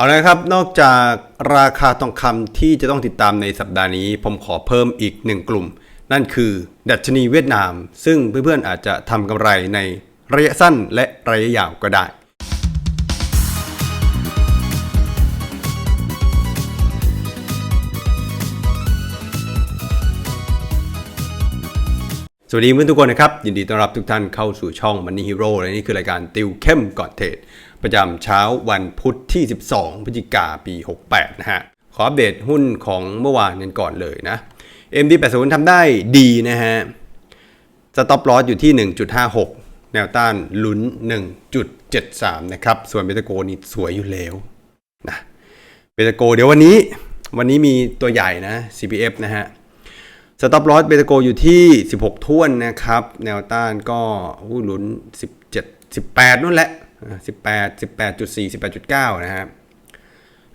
เอาละครับ นอกจากราคาทองคำที่จะต้องติดตามในสัปดาห์นี้ ผมขอเพิ่มอีกหนึ่งกลุ่ม นั่นคือดัชนีเวียดนาม ซึ่งเพื่อนๆอาจจะทำกำไรในระยะสั้นและระยะยาวก็ได้สวัสดีเพื่อนทุกคนนะครับ ยินดีต้อนรับทุกท่านเข้าสู่ช่อง Money Hero และนี่คือรายการติวเข้มก่อนเทรด ประจำเช้าวันพุธที่ 12 พฤศจิกาปี 68 นะฮะ ขออัปเดตหุ้นของเมื่อวานกันก่อนเลยนะ MD80 ทำได้ดีนะฮะ สต็อปลอสอยู่ที่ 1.56 แนวต้านลุ้น 1.73 นะครับ ส่วนเบตาโกนี่สวยอยู่แล้วนะ เบตาโกเดี๋ยววันนี้ วันนี้มีตัวใหญ่นะ CPF นะฮะสต็อปลอสเบตาโกอยู่ที่ 16ท้วนนะครับ แนวต้านก็อู้ลุ้น 17 18นู่นแหละ 18 18.4 18.9 นะฮะ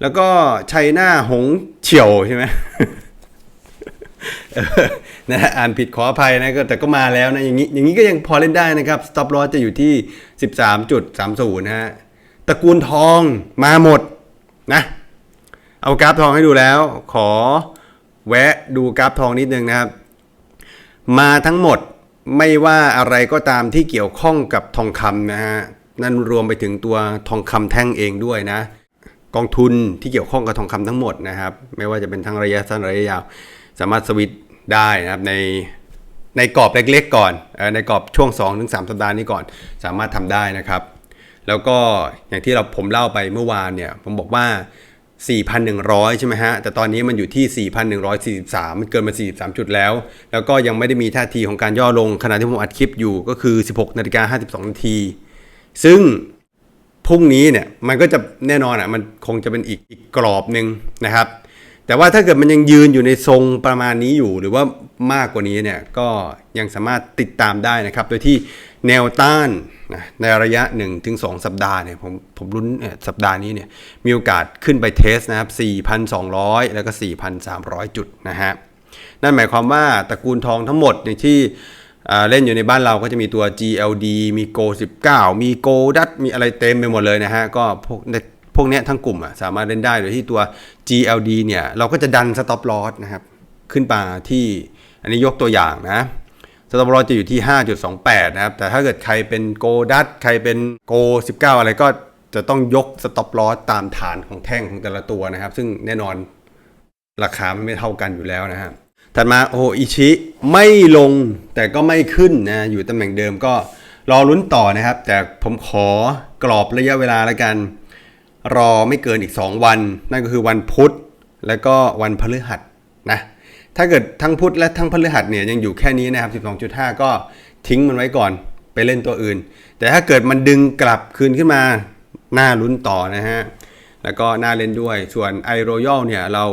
แล้วก็ชัยนาหงเฉียวใช่ไหมนะฮะอ่านผิดขออภัยนะก็แต่ก็มาแล้วนะ อย่างนี้อย่างนี้ก็ยังพอเล่นได้นะครับ stop loss จะอยู่ที่ 13.30นะฮะตระกูลทองมาหมดนะ เอากราฟทองให้ดูแล้ว ขอแวะดูกราฟทองนิดนึงนะครับ มาทั้งหมดไม่ว่าอะไรก็ตามที่เกี่ยวข้องกับทองคำนะฮะ นั่นรวมไปถึงตัวทองคำแท่งเองด้วยนะ กองทุนที่เกี่ยวข้องกับทองคำทั้งหมดนะครับ ไม่ว่าจะเป็นทั้งระยะสั้นระยะยาว สามารถสวิตได้นะครับในในกรอบเล็กๆก่อน ในกรอบช่วง 2-3 สัปดาห์นี้ก่อน สามารถทำได้นะครับ แล้วก็อย่างที่เราผมเล่าไปเมื่อวานเนี่ย ผมบอกว่า 4,100 ใช่ไหมฮะ แต่ตอนนี้มันอยู่ที่ 4,143 มันเกินมา 43 จุดแล้ว แล้วก็ยังไม่ได้มีท่าทีของการย่อลงขณะที่ผมอัดคลิปอยู่ก็คือ 16นาฬิกา52นาที ซึ่งพรุ่งนี้เนี่ยมันก็จะแน่นอนอะมันคงจะเป็นอีกอีกกรอบหนึ่งนะครับ แต่ว่าถ้าเกิดมันยังยืนอยู่ในทรงประมาณนี้อยู่ หรือว่ามากกว่านี้เนี่ยก็ยังสามารถติดตามได้นะครับ โดยที่แนวต้านนะในระยะ 1-2 สัปดาห์เนี่ยผมผมรุ้นสัปดาห์นี้เนี่ยมีโอกาสขึ้นไปเทสนะครับ 4,200 แล้วก็ 4,300 จุดนะฮะนั่นหมายความว่าตระกูลทองทั้งหมดในที่ เล่นอยู่ในบ้านเราก็จะมีตัว GLD มี Go 19 มี Go ดัตมีอะไรเต็มไปหมดเลยนะฮะ ก็พวกพวกเนี้ยทั้งกลุ่มอะสามารถเล่นได้โดยที่ตัว GLD เนี่ย เราก็จะดัน stop loss นะครับ ขึ้นมาที่อันนี้ยกตัวอย่างนะ stop loss จะอยู่ที่ 5.28 นะครับ แต่ถ้าเกิดใครเป็น Go ดัตใครเป็น Go 19 อะไรก็จะต้องยก stop loss ตามฐานของแท่งของแต่ละตัวนะครับ ซึ่งแน่นอนราคามไม่เท่ากันอยู่แล้วนะฮะ ถัดมาโออิชิไม่ลงแต่ก็ไม่ขึ้นนะอยู่ตำแหน่งเดิมก็รอลุ้นต่อนะครับ แต่ผมขอกรอบระยะเวลาแล้วกัน รอไม่เกินอีก 2 วัน นั่นก็คือวันพุธแล้วก็วันพฤหัสนะถ้าเกิดทั้งพุธและทั้งพฤหัสเนี่ยยังอยู่แค่นี้นะครับ 12.5 ก็ทิ้งมันไว้ก่อนไปเล่นตัวอื่น แต่ถ้าเกิดมันดึงกลับคืนขึ้นมาน่าลุ้นต่อนะฮะแล้วก็น่าเล่นด้วยส่วน i r o y a l เนี่ยเรา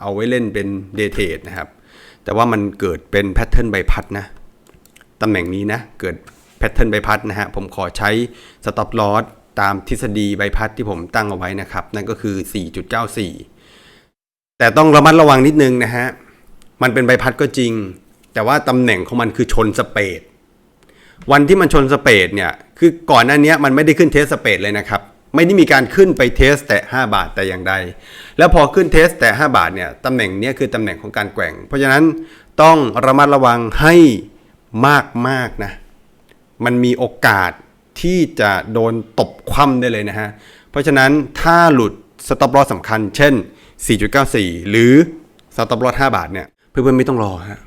เอาไว้เล่นเป็น day trade นะครับ แต่ว่ามันเกิดเป็นแพทเทิร์นใบพัดนะตำแหน่งนี้นะเกิดแพทเทิร์นใบพัดนะฮะผมขอใช้ stop loss ตามทฤษฎีใบพัดที่ผมตั้งเอาไว้นะครับ นั่นก็คือ 4.94 แต่ต้องระมัดระวังนิดนึงนะฮะ มันเป็นใบพัดก็จริง แต่ว่าตำแหน่งของมันคือชนสเปดวันที่มันชนสเปดเนี่ย คือก่อนหน้านี้มันไม่ได้ขึ้นเทสสเปดเลยนะครับ ไม่ได้มีการขึ้นไปเทสแต่ 5 บาทแต่อย่างใด แล้วพอขึ้นเทสแต่ 5 บาทเนี่ยตำแหน่งเนี้ยคือตำแหน่งของการแกว่ง เพราะฉะนั้นต้องระมัดระวังให้มากๆนะ มันมีโอกาสที่จะโดนตบคว่ำได้เลยนะฮะ เพราะฉะนั้นถ้าหลุดสต็อปลอสสำคัญ เช่น 4.94 หรือสต็อปลอส5บาทเนี่ยเพื่อนๆไม่ต้องรอฮะ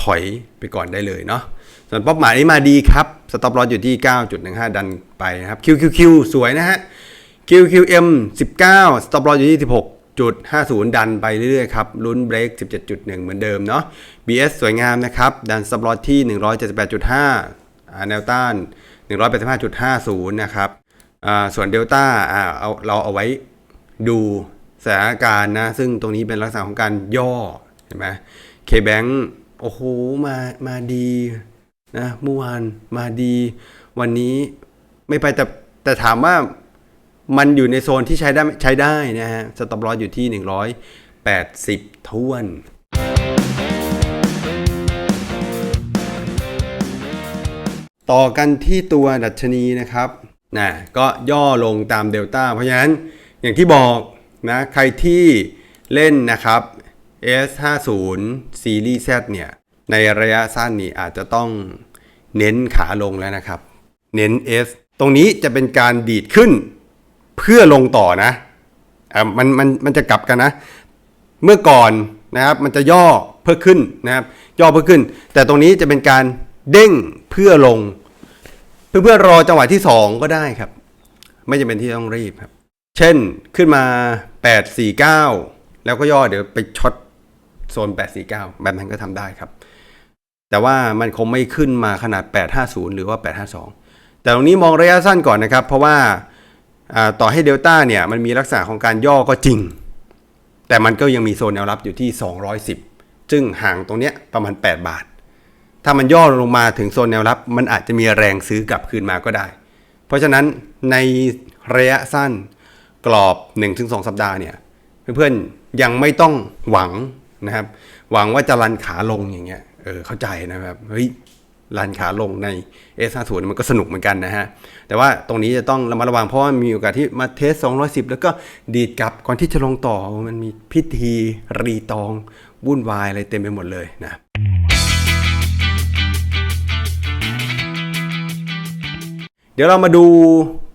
ถอยไปก่อนได้เลยเนาะส่วนเป้าหมายนี้มาดีครับสต็อปลอสอยู่ที่ 9.15 ดันไปนะครับ QQQ สวยนะฮะ QQM 19 สต็อปลอสอยู่ที่ 16.50 ดันไปเรื่อยๆครับลุ้นเบรก 17.1 เหมือนเดิมเนาะ BS สวยงามนะครับ ดันสต็อปลอสที่ 178.5อ่าแนวต้าน 185.50 นะครับส่วนเดลต้าอ่าเอาเราเอาไว้ดูสถานการณ์นะ ซึ่งตรงนี้เป็นลักษณะของการย่อ เห็นไหม K-Bank โอ้โหมามาดีนะเมื่อวานมาดี วันนี้ไม่ไปแต่แต่ถามว่ามันอยู่ในโซนที่ใช้ได้ใช้ได้นะฮะสต็อปลอสอยู่ที่ 180ท้วน ต่อกันที่ตัวดัชนีนะครับนะก็ย่อลงตามเดลต้าเพราะฉะนั้นอย่างที่บอกนะใครที่เล่นนะครับ S50 Series Z เนี่ย ในระยะสั้นนี่อาจจะต้องเน้นขาลงแล้วนะครับ เน้น S ตรงนี้จะเป็นการดีดขึ้นเพื่อลงต่อนะอะมันมันมันจะกลับกันนะ เมื่อก่อนนะครับมันจะย่อเพื่อขึ้นนะครับ ย่อเพื่อขึ้น แต่ตรงนี้จะเป็นการเด้งเพื่อลง เพื่อเพื่อรอจังหวะที่ 2 ก็ได้ครับ ไม่จำเป็นที่ต้องรีบครับ เช่นขึ้นมา 849 แล้วก็ย่อเดี๋ยวไปช็อต โซน 849 แบบนั้นก็ทำได้ครับ แต่ว่ามันคงไม่ขึ้นมาขนาด 850 หรือว่า 852 แต่ตรงนี้มองระยะสั้นก่อนนะครับ เพราะว่าอ่าต่อให้เดลต้าเนี่ยมันมีลักษณะของการย่อก็จริง แต่มันก็ยังมีโซนแนวรับอยู่ที่ 210 ซึ่งห่างตรงเนี้ยประมาณ 8 บาท ถ้ามันย่อลงมาถึงโซนแนวรับ มันอาจจะมีแรงซื้อกลับคืนมาก็ได้ เพราะฉะนั้นในระยะสั้นกรอบ 1-2 สัปดาห์เนี่ยเพื่อนๆยังไม่ต้องหวัง นะครับ หวังว่าจะรันขาลงอย่างเงี้ย เออเข้าใจนะครับ เฮ้ยรันขาลงใน S50 มันก็สนุกเหมือนกันนะฮะ แต่ว่าตรงนี้จะต้องระมัดระวังเพราะว่ามีโอกาสที่มาเทส 210 แล้วก็ดีดกลับก่อนที่จะลงต่อ มันมีพิธีรีตองวุ่นวายอะไรเต็มไปหมดเลยนะเดี๋ยวเรามาดู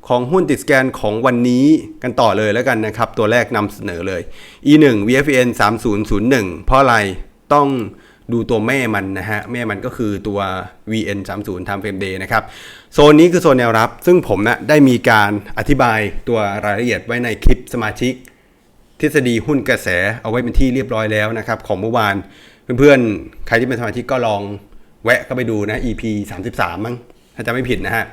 ของหุ้นติดสแกนของวันนี้กันต่อเลยแล้วกันนะครับ ตัวแรกนำเสนอเลย E1 VFN 3001 เพราะอะไรต้องดูตัวแม่มันนะฮะ แม่มันก็คือตัว VN 30 Time Frame Day นะครับ โซนนี้คือโซนแนวรับ ซึ่งผมนะได้มีการอธิบายตัวรายละเอียดไว้ในคลิปสมาชิก ทฤษฎีหุ้นกระแสเอาไว้เป็นที่เรียบร้อยแล้วนะครับ ของเมื่อวาน เพื่อนๆ ใครที่เป็นสมาชิกก็ลองแวะเข้าไปดูนะ EP 33 มั้งถ้าจะไม่ผิดนะฮะ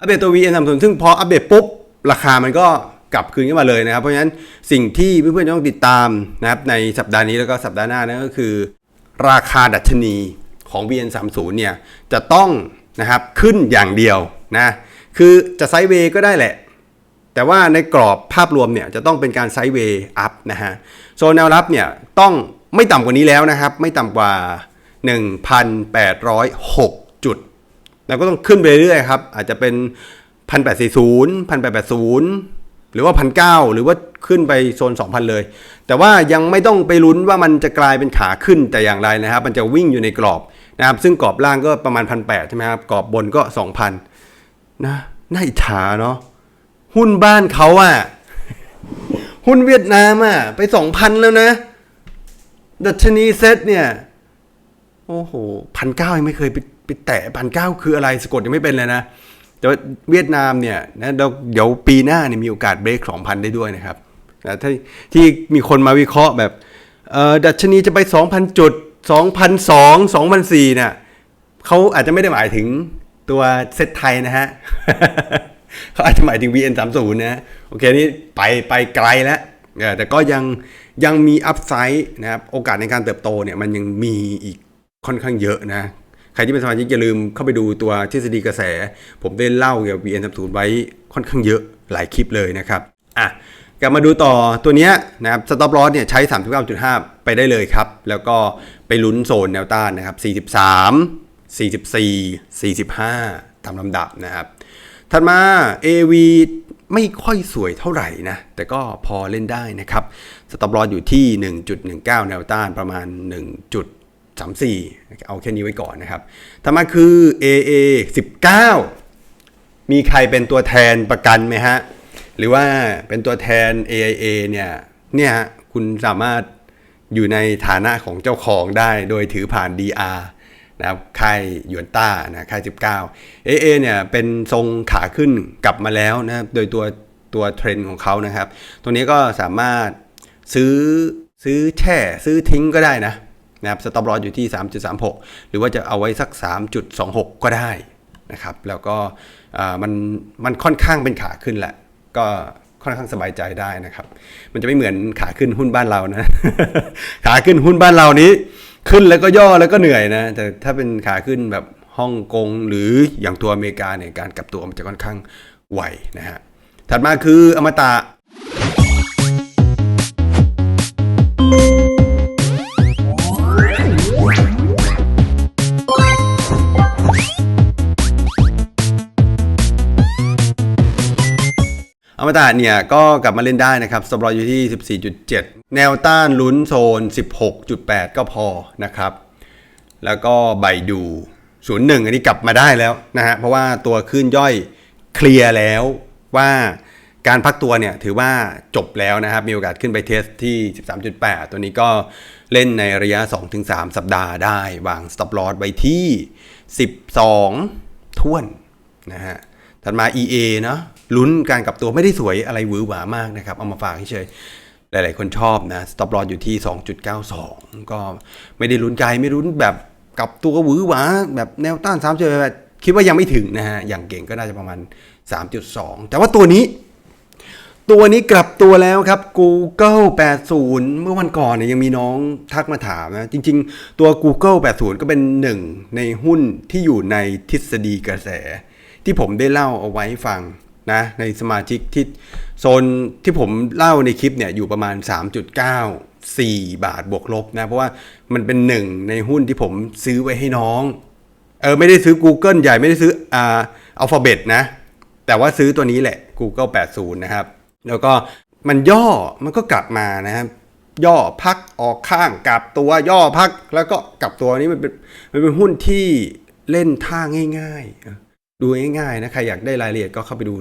อัปเดตตัว VN 30ซึ่งพออัปเดตปุ๊บ ราคามันก็กลับคืนขึ้นมาเลยนะครับ เพราะฉะนั้นสิ่งที่เพื่อนๆต้องติดตามนะครับในสัปดาห์นี้แล้วก็สัปดาห์หน้านั่นก็คือ ราคาดัชนีของ VN 30เนี่ยจะต้องนะครับขึ้นอย่างเดียวนะคือจะไซด์เวย์ก็ได้แหละ แต่ว่าในกรอบภาพรวมเนี่ยจะต้องเป็นการไซด์เวย์อัพนะฮะโซนแนวรับเนี่ยต้องไม่ต่ำกว่านี้แล้วนะครับ ไม่ต่ำกว่า 1,806จุด แล้วก็ต้องขึ้นไปเรื่อยครับ อาจจะเป็น 1,840 1,880 หรือว่า 1,900 หรือว่าขึ้นไปโซน 2,000 เลย แต่ว่ายังไม่ต้องไปลุ้นว่ามันจะกลายเป็นขาขึ้นแต่อย่างไรนะครับ มันจะวิ่งอยู่ในกรอบนะครับ ซึ่งกรอบล่างก็ประมาณ 1,800 ใช่ไหมครับ กรอบบนก็ 2,000 นะน่าอิจฉาเนาะ หุ้นบ้านเขาอะหุ้นเวียดนามอะไป 2,000 แล้วนะ ดัชนีเซ็ตเนี่ย โอ้โหพันเก้ายังไม่เคยไป ไปแตะพันเก้าคืออะไรสะกดยังไม่เป็นเลยนะแต่ว่าเวียดนามเนี่ยนะเดี๋ยวเดี๋ยวปีหน้าเนี่ยมีโอกาสเบรกสองพันได้ด้วยนะครับนะที่ที่มีคนมาวิเคราะห์แบบดัชนีจะไป 2,000 จุด 2,002 2,004เนี่ยเขาอาจจะไม่ได้หมายถึงตัวเซตไทยนะฮะเขาอาจจะหมายถึง VN 3 0 นะฮะโอเคนี่ไปไปไกลแล้วแต่ก็ยังยังมีอัพไซด์นะครับโอกาสในการเติบโตเนี่ยมันยังมีอีกค่อนข้างเยอะนะ ครที่เป็นสมาชิกอย่าลืมเข้าไปดูตัวทฤษฎีกระแส ผมได้เล่าเกี่ยวกับ VN 3 0 ไว้ค่อนข้างเยอะหลายคลิปเลยนะครับอะกลับมาดูต่อตัวนี้นะครับสต็อปลอสเนี่ยใช้ 39.5 ไปได้เลยครับ แล้วก็ไปลุ้นโซนแนวต้านนะครับ 43 44 45 ตามลำดับนะครับ ถัดมา AV ไม่ค่อยสวยเท่าไหร่นะ แต่ก็พอเล่นได้นะครับ สต็อปลอสอยู่ที่ 1.19 แนวต้านประมาณ 34 เอาแค่นี้ไว้ก่อนนะครับถัดมาคือ AA 19 มีใครเป็นตัวแทนประกันไหมฮะ หรือว่าเป็นตัวแทน AIA เนี่ยเนี่ยฮะคุณสามารถอยู่ในฐานะของเจ้าของได้โดยถือผ่าน DR นะครับค่ายยวนต้านะค่าย 19 AA เนี่ยเป็นทรงขาขึ้นกลับมาแล้วนะครับโดยตัวตัวเทรนด์ของเขานะครับ ตรงนี้ก็สามารถซื้อซื้อแช่ซื้อทิ้งก็ได้นะ นะครับสต็อปลอสอยู่ที่ 3.36 หรือว่าจะเอาไว้สัก 3.26 ก็ได้นะครับแล้วก็มันมันค่อนข้างเป็นขาขึ้นแหละ ก็ค่อนข้างสบายใจได้นะครับ มันจะไม่เหมือนขาขึ้นหุ้นบ้านเรานะ ขาขึ้นหุ้นบ้านเรานี้ ขึ้นแล้วก็ย่อแล้วก็เหนื่อยนะ แต่ถ้าเป็นขาขึ้นแบบฮ่องกงหรืออย่างตัวอเมริกาเนี่ยการกลับตัวมันจะค่อนข้างไวนะฮะถัดมาคืออมตะ มตะเนี่ยก็กลับมาเล่นได้นะครับสตอปลอสอยู่ที่ 14.7 แนวต้านลุ้นโซน 16.8 ก็พอนะครับ แล้วก็ใบดู01 อันนี้กลับมาได้แล้วนะฮะเพราะว่าตัวขึ้นย่อยเคลียร์แล้วว่าการพักตัวเนี่ยถือว่าจบแล้วนะครับ มีโอกาสขึ้นไปเทสที่ 13.8 ตัวนี้ก็เล่นในระยะ 2-3 สัปดาห์ได้วาง stop loss ไว้ที่ 12ท่วนนะฮะถัดมา EA เนาะ ลุ้นการกลับตัวไม่ได้สวยอะไรหวือหวามากนะครับ เอามาฝากเฉยหลาย ๆ คนชอบนะ stop loss อยู่ที่ 2.92 ก็ไม่ได้ลุ้นไกลไม่ลุ้นแบบกลับตัวหวือหวาแบบแนวต้าน3 8คิดว่ายังไม่ถึงนะฮะ อย่างเก่งก็น่าจะประมาณ 3.2 แต่ว่าตัวนี้ ตัวนี้กลับตัวแล้วครับ Google 80 เมื่อวันก่อนเนี่ยยังมีน้องทักมาถามนะ จริง ๆ ตัว Google 80 ก็เป็นหนึ่งในหุ้นที่อยู่ในทฤษฎีกระแส ที่ผมได้เล่าเอาไว้ฟัง นะในสมาชิกที่โซนที่ผมเล่าในคลิปเนี่ยอยู่ประมาณ 3.94 บาทบวกลบนะ เพราะว่ามันเป็นหนึ่งในหุ้นที่ผมซื้อไว้ให้น้องเออไม่ได้ซื้อ Google ใหญ่ไม่ได้ซื้ออ่าอัลฟาเบตนะ แต่ว่าซื้อตัวนี้แหละ Google 80 นะครับ แล้วก็มันย่อมันก็กลับมานะครับ ย่อพักออกข้างกลับตัวย่อพักแล้วก็กลับตัวนี้มันเป็นมันเป็นหุ้นที่เล่นท่าง่าย ๆ ดูง่ายๆนะใครอยากได้รายละเอียดก็เข้าไปดู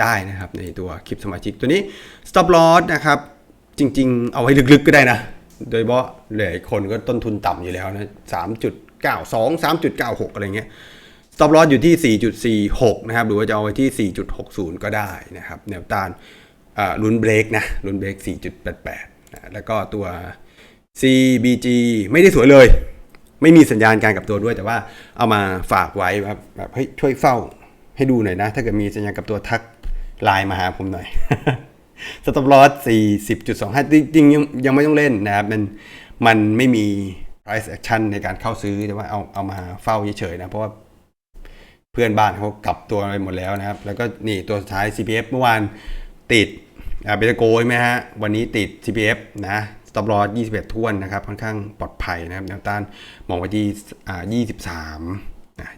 ได้นะครับในตัวคลิปสมาชิกตัวนี้ stop loss นะครับ จริงๆ เอาไว้ลึกๆก็ได้นะ โดยเฉพาะหลายคนก็ต้นทุนต่ำอยู่แล้วนะ3.92 3.96 อะไรเงี้ย stop loss อยู่ที่ 4.46 นะครับ หรือว่าจะเอาไว้ที่ 4.60 ก็ได้นะครับ แนวต้านอ่าลุ้นเบรกนะลุ้นเบรก4.88 นะแล้วก็ตัว CBG ไม่ได้สวยเลย ไม่มีสัญญาณการกลับตัวด้วย แต่ว่าเอามาฝากไว้แบบแบบให้ช่วยเฝ้าให้ดูหน่อยนะ ถ้าเกิดมีสัญญาณกลับตัวทักไลน์มาหาผมหน่อยสต็อปลอส40.25 จริงๆยังยังไม่ต้องเล่นนะครับ มันมันไม่มี price action ในการเข้าซื้อแต่ว่าเอาเอามาเฝ้าเฉยๆนะ เพราะว่าเพื่อนบ้านเขากลับตัวไปหมดแล้วนะครับ แล้วก็นี่ตัวสุดท้าย CPF เมื่อวานติดอ่าเบตาโกใช่ไหมฮะ วันนี้ติด CPF นะ สต็อปลอส21ท้วนนะครับค่อนข้างปลอดภัยนะครับแนวต้านมองไว้ที่ 23นะ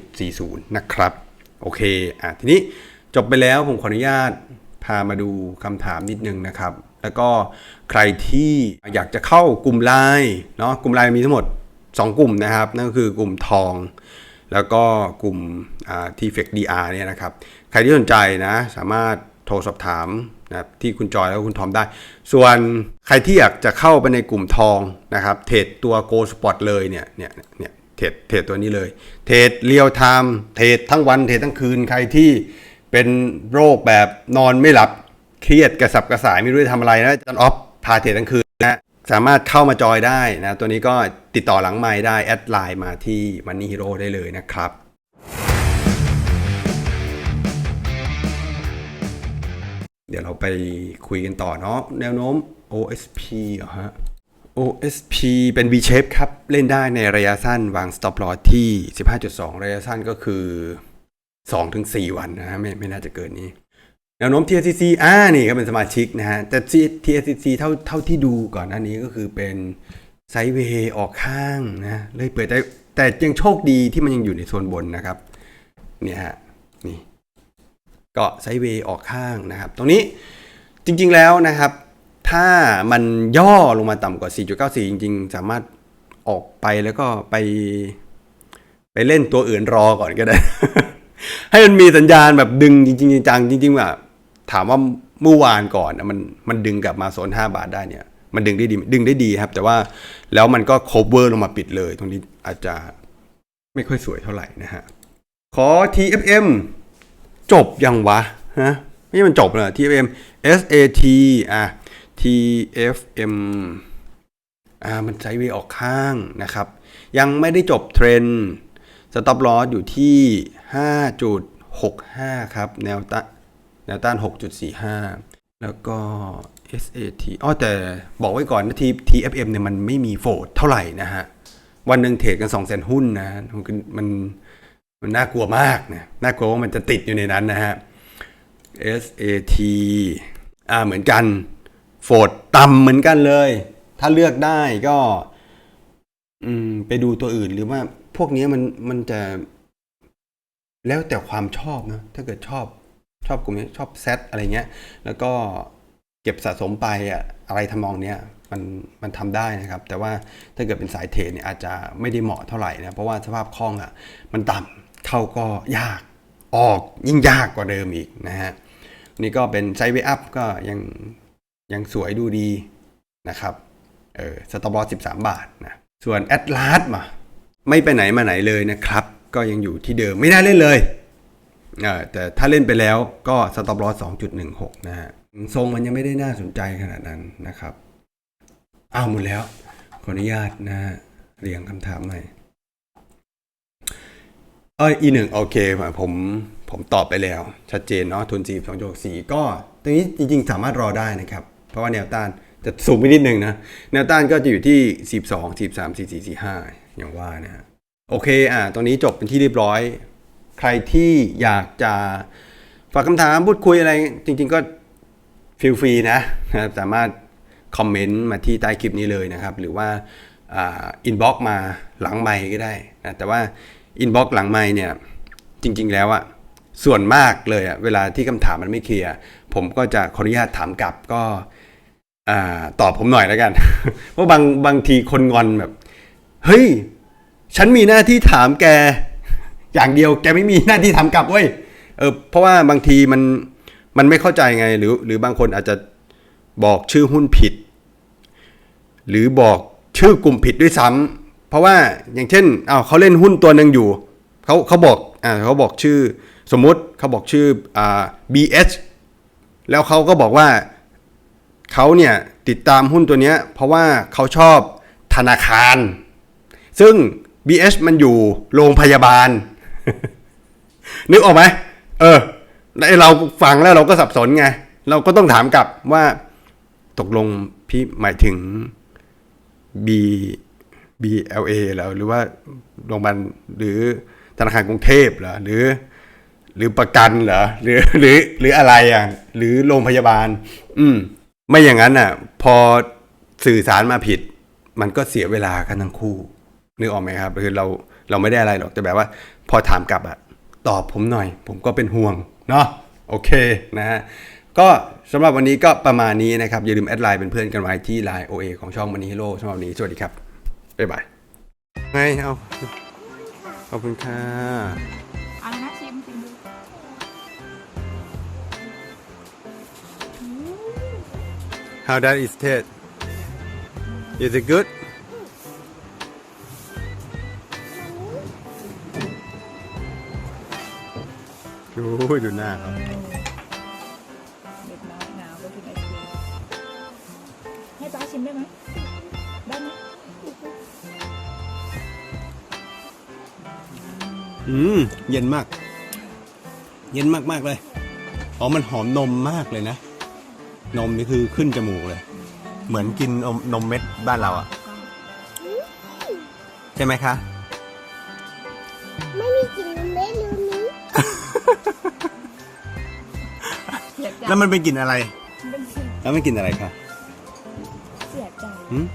23.40 นะครับ โอเคอะทีนี้จบไปแล้วผมขออนุญาตพามาดูคำถามนิดนึงนะครับ แล้วก็ใครที่อยากจะเข้ากลุ่มไลน์เนาะกลุ่มไลน์มีทั้งหมด 2 กลุ่มนะครับ นั่นก็คือกลุ่มทอง แล้วก็กลุ่มทีเฟกดีอาร์เนี่ยนะครับ ใครที่สนใจนะสามารถโทรสอบถาม นะครับที่คุณจอยแล้วคุณทอมได้ ส่วนใครที่อยากจะเข้าไปในกลุ่มทองนะครับเทรดตัว Go Spot เลยเนี่ยเนี่ยเนี่ยเทรดเทรดตัวนี้เลย เทรดเรียลไทม์เทรดทั้งวันเทรดทั้งคืนใครที่เป็นโรคแบบนอนไม่หลับเครียดกระสับกระส่ายไม่รู้จะทำอะไรนะอาจันออฟพาเทรดทั้งคืนนะสามารถเข้ามาจอยได้นะตัวนี้ก็ติดต่อหลังไม้ได้แอดไลน์มาที่ Money Hero ได้เลยนะครับ เดี๋ยวเราไปคุยกันต่อเนาะแนวโน้ม OSP เหรอฮะ OSP เป็น V shape ครับ เล่นได้ในระยะสั้นวาง stop loss ที่ 15.2 ระยะสั้นก็คือ 2-4 วันนะฮะไม่ไม่น่าจะเกินนี้ แนวโน้ม TSCC อ่านี่ก็เป็นสมาชิกนะฮะ แต่ TSCC เท่าเท่าที่ดูก่อนหน้านี้ก็คือเป็นไซด์เวย์ออกข้างนะเลยเปิดได้แต่ยังโชคดีที่มันยังอยู่ในโซนบนนะครับ เนี่ยฮะนี่ ก็ไซเวย์ออกข้างนะครับ ตรงนี้จริงๆแล้วนะครับ ถ้ามันย่อลงมาต่ำกว่า 4.94 จริง ๆ สามารถออกไปแล้วก็ไป ไปเล่นตัวอื่นรอก่อนก็ได้ ให้มันมีสัญญาณแบบดึงจริงๆจังจริงๆว่าถามว่าเมื่อวานก่อนนะมันมันดึงกลับมาโซน 5 บาทได้เนี่ยมันดึงได้ดีดึงได้ดีครับ แต่ว่าแล้วมันก็ cover ลงมาปิดเลย ตรงนี้อาจจะไม่ค่อยสวยเท่าไหร่นะฮะขอ TFM จบยังวะฮะไม่ใช่มันจบเลย TFM SAT อะ TFM อ่ามันไซด์เวย์ออกข้างนะครับ ยังไม่ได้จบเทรนด์สต็อปลอสอยู่ที่ 5.65 ครับ แนวต้านแนวต้าน 6.45 แล้วก็ SAT อ๋อแต่บอกไว้ก่อนนะ T TFM เนี่ยมันไม่มีโฟดเท่าไหร่นะฮะ วันหนึ่งเทรดกัน2 0 0 0หุ้นนะมัน มันน่ากลัวมากนะน่ากลัวว่ามันจะติดอยู่ในนั้นนะฮะ SAT อ่าเหมือนกันโฟดต่ำเหมือนกันเลย ถ้าเลือกได้ก็ อืม ไปดูตัวอื่นหรือว่า พวกนี้มันมันจะ แล้วแต่ความชอบนะ ถ้าเกิดชอบชอบกลุ่มนี้ชอบแซดอะไรเงี้ย แล้วก็เก็บสะสมไปอะอะไรทำนองเนี้ยมันมันทำได้นะครับ แต่ว่าถ้าเกิดเป็นสายเทรดเนี่ยอาจจะไม่ได้เหมาะเท่าไหร่นะเพราะว่าสภาพคล่องอะ มันต่ำ เข้าก็ยากออกยิ่งยากกว่าเดิมอีกนะฮะนี่ก็เป็นไซด์เวอัพก็ยังยังสวยดูดีนะครับเออสต็อปลอส13บาทนะส่วนแอตลาสมาไม่ไปไหนมาไหนเลยนะครับ ก็ยังอยู่ที่เดิมไม่ได้เล่นเลยเออแต่ถ้าเล่นไปแล้วก็สต็อปลอส2.16นะฮะทรงมันยังไม่ได้น่าสนใจขนาดนั้นนะครับอ้าวหมดแล้ว ขออนุญาตนะฮะเรียงคำถามใหม่เอออีหนึ่งโอเคผมผมตอบไปแล้ว ชัดเจนเนาะทุน4 2 6 4ก็ตรงนี้จริง ๆ สามารถรอได้นะครับ เพราะว่าแนวต้านจะสูงไปนิดนึงนะ แนวต้านก็จะอยู่ที่42 43 44 45อย่างว่านะฮะโอเคอ่าตรงนี้จบเป็นที่เรียบร้อย ใครที่อยากจะฝากคำถามพูดคุยอะไร จริง ๆ ก็ฟิลฟรีนะนะครับสามารถคอมเมนต์มาที่ใต้คลิปนี้เลยนะครับ หรือว่าอินบ็อกมาหลังไมค์ก็ได้นะแต่ว่า อินบ็อกหลังไมค์เนี่ย จริง ๆ แล้วอะส่วนมากเลยอะเวลาที่คำถามมันไม่เคลียร์ผมก็จะขออนุญาตถามกลับก็อตอบผมหน่อยแล้วกันเพราะบางบางทีคนงอนแบบ เฮ้ย ฉันมีหน้าที่ถามแก อย่างเดียวแกไม่มีหน้าที่ทำกลับเว้ยเออเพราะว่าบางทีมันมันไม่เข้าใจไงหรือ หรือบางคนอาจจะบอกชื่อหุ้นผิด หรือบอกชื่อกลุ่มผิดด้วยซ้ำ เพราะว่าอย่างเช่นเอ้าเขาเล่นหุ้นตัวหนึ่งอยู่เขาเขาบอกอ่าเขาบอกชื่อสมมุติเขาบอกชื่ออ่า BS แล้วเขาก็บอกว่าเขาเนี่ยติดตามหุ้นตัวเนี้ยเพราะว่าเขาชอบธนาคาร ซึ่ง BS มันอยู่โรงพยาบาล นึกออกไหมเออเราฟังแล้วเราก็สับสนไง เราก็ต้องถามกลับว่าตกลงพี่หมายถึง B BLA เหรอหรือว่าโรงพยาบาลหรือธนาคารกรุงเทพเหรอหรือหรือประกันเหรอหรือหรือหรืออะไรอะหรือโรงพยาบาล อืม ไม่อย่างนั้นอะ พอสื่อสารมาผิด มันก็เสียเวลากันทั้งคู่นึกออกไหมครับคือเราเราไม่ได้อะไรหรอกแต่แบบว่า พอถามกลับอะตอบผมหน่อย ผมก็เป็นห่วงเนาะโอเคนะฮะก็สำหรับวันนี้ก็ประมาณนี้นะครับ อย่าลืมแอดไลน์เป็นเพื่อนกันไว้ที่ Line OA ของช่องมันนี่ฮีโร่สำหรับวันนี้ สวัสดีครับ บ๊ายบายไงเอาขอบคุณค่ะเอาเลยนะชิมชิมดู How that is taste Is it good ดูดูห อืม เย็นมาก เย็นมากมากๆเลย อ๋อ มันหอมนมมากเลยนะ นมนี่คือขึ้นจมูกเลย เหมือนกินนมนมเม็ดบ้านเราอะใช่ไหมคะ ไม่มีกลิ่นไม่รู้นี้เสียใจแล้วมันเป็นกลิ่นอะไรเป็นเสียแล้วมันกลิ่นอะไรคะเสียใจหืม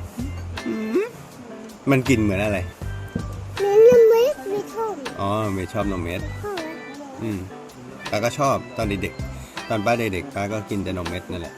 มันกลิ่นเหมือนอะไร อบอ๋อไม่ชอบนมเม็ดพ่ออืมป้าก็ชอบตอนเด็กๆตอนป้าเด็กๆป้าก็กินแต่นมเม็ดนั่นแหละ